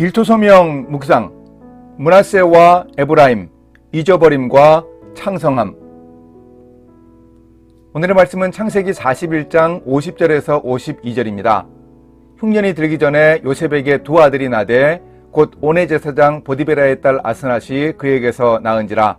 일토소명 묵상 문하세와 에브라임 잊어버림과 창성함. 오늘의 말씀은 창세기 41장 50절에서 52절입니다. 흉년이 들기 전에 요셉에게 두 아들이 나되 곧 오네 제사장 보디베라의 딸 아스낫이 그에게서 낳은지라.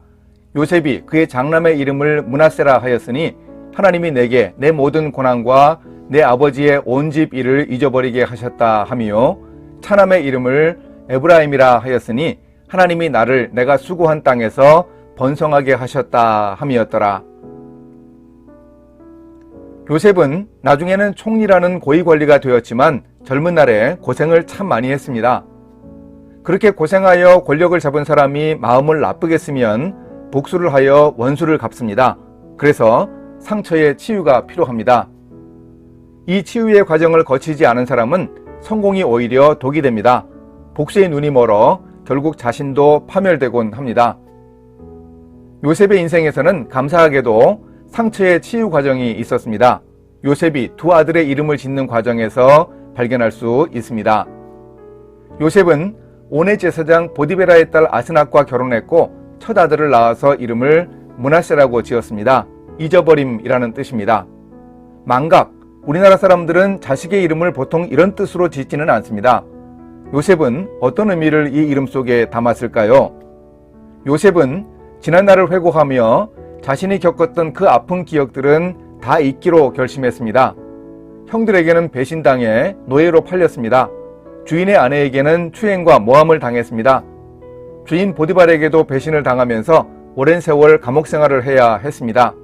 요셉이 그의 장남의 이름을 문하세라 하였으니 하나님이 내게 내 모든 고난과 내 아버지의 온 집 일을 잊어버리게 하셨다 하미요 차남의 이름을 에브라임이라 하였으니 하나님이 나를 내가 수고한 땅에서 번성하게 하셨다 함이었더라. 요셉은 나중에는 총리라는 고위 관리가 되었지만 젊은 날에 고생을 참 많이 했습니다. 그렇게 고생하여 권력을 잡은 사람이 마음을 나쁘게 쓰면 복수를 하여 원수를 갚습니다. 그래서 상처의 치유가 필요합니다. 이 치유의 과정을 거치지 않은 사람은 성공이 오히려 독이 됩니다. 복수의 눈이 멀어 결국 자신도 파멸되곤 합니다. 요셉의 인생에서는 감사하게도 상처의 치유 과정이 있었습니다. 요셉이 두 아들의 이름을 짓는 과정에서 발견할 수 있습니다. 요셉은 오네 제사장 보디베라의 딸 아스낙과 결혼했고 첫 아들을 낳아서 이름을 문하세라고 지었습니다. 잊어버림이라는 뜻입니다. 망각, 우리나라 사람들은 자식의 이름을 보통 이런 뜻으로 짓지는 않습니다. 요셉은 어떤 의미를 이 이름 속에 담았을까요? 요셉은 지난 날을 회고하며 자신이 겪었던 그 아픈 기억들은 다 잊기로 결심했습니다. 형들에게는 배신당해 노예로 팔렸습니다. 주인의 아내에게는 추행과 모함을 당했습니다. 주인 보디발에게도 배신을 당하면서 오랜 세월 감옥 생활을 해야 했습니다.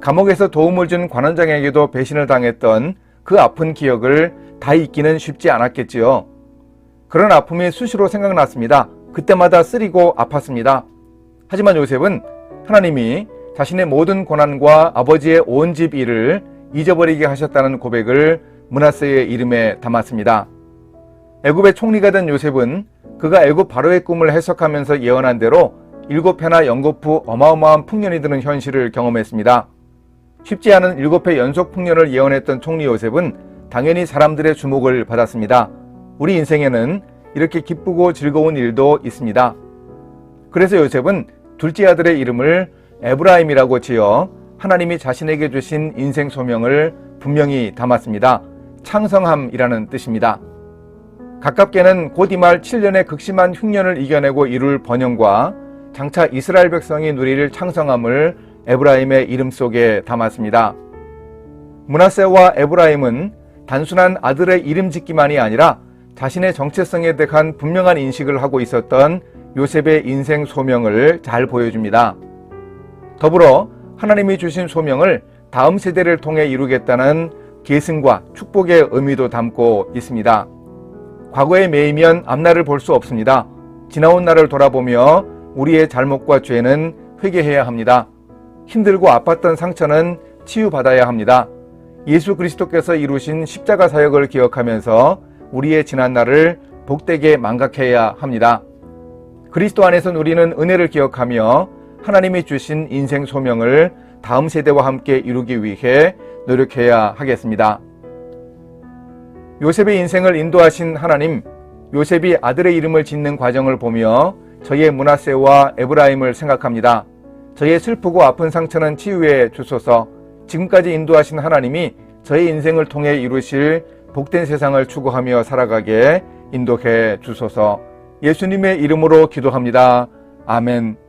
감옥에서 도움을 준 관원장에게도 배신을 당했던 그 아픈 기억을 다 잊기는 쉽지 않았겠지요. 그런 아픔이 수시로 생각났습니다. 그때마다 쓰리고 아팠습니다. 하지만 요셉은 하나님이 자신의 모든 고난과 아버지의 온 집 일을 잊어버리게 하셨다는 고백을 문하세의 이름에 담았습니다. 애굽의 총리가 된 요셉은 그가 애굽 바로의 꿈을 해석하면서 예언한 대로 일곱 해나 후 어마어마한 풍년이 드는 현실을 경험했습니다. 쉽지 않은 일곱 해 연속 풍년을 예언했던 총리 요셉은 당연히 사람들의 주목을 받았습니다. 우리 인생에는 이렇게 기쁘고 즐거운 일도 있습니다. 그래서 요셉은 둘째 아들의 이름을 에브라임이라고 지어 하나님이 자신에게 주신 인생 소명을 분명히 담았습니다. 창성함이라는 뜻입니다. 가깝게는 곧 이말 7년의 극심한 흉년을 이겨내고 이룰 번영과 장차 이스라엘 백성이 누릴 창성함을 에브라임의 이름 속에 담았습니다. 문하세와 에브라임은 단순한 아들의 이름 짓기만이 아니라 자신의 정체성에 대한 분명한 인식을 하고 있었던 요셉의 인생 소명을 잘 보여줍니다. 더불어 하나님이 주신 소명을 다음 세대를 통해 이루겠다는 계승과 축복의 의미도 담고 있습니다. 과거에 매이면 앞날을 볼 수 없습니다. 지나온 날을 돌아보며 우리의 잘못과 죄는 회개해야 합니다. 힘들고 아팠던 상처는 치유받아야 합니다. 예수 그리스도께서 이루신 십자가 사역을 기억하면서 우리의 지난 날을 복되게 망각해야 합니다. 그리스도 안에서 누리는 은혜를 기억하며 하나님이 주신 인생 소명을 다음 세대와 함께 이루기 위해 노력해야 하겠습니다. 요셉의 인생을 인도하신 하나님, 요셉이 아들의 이름을 짓는 과정을 보며 저의 문하세와 에브라임을 생각합니다. 저의 슬프고 아픈 상처는 치유해 주소서. 지금까지 인도하신 하나님이 저의 인생을 통해 이루실 복된 세상을 추구하며 살아가게 인도해 주소서. 예수님의 이름으로 기도합니다. 아멘.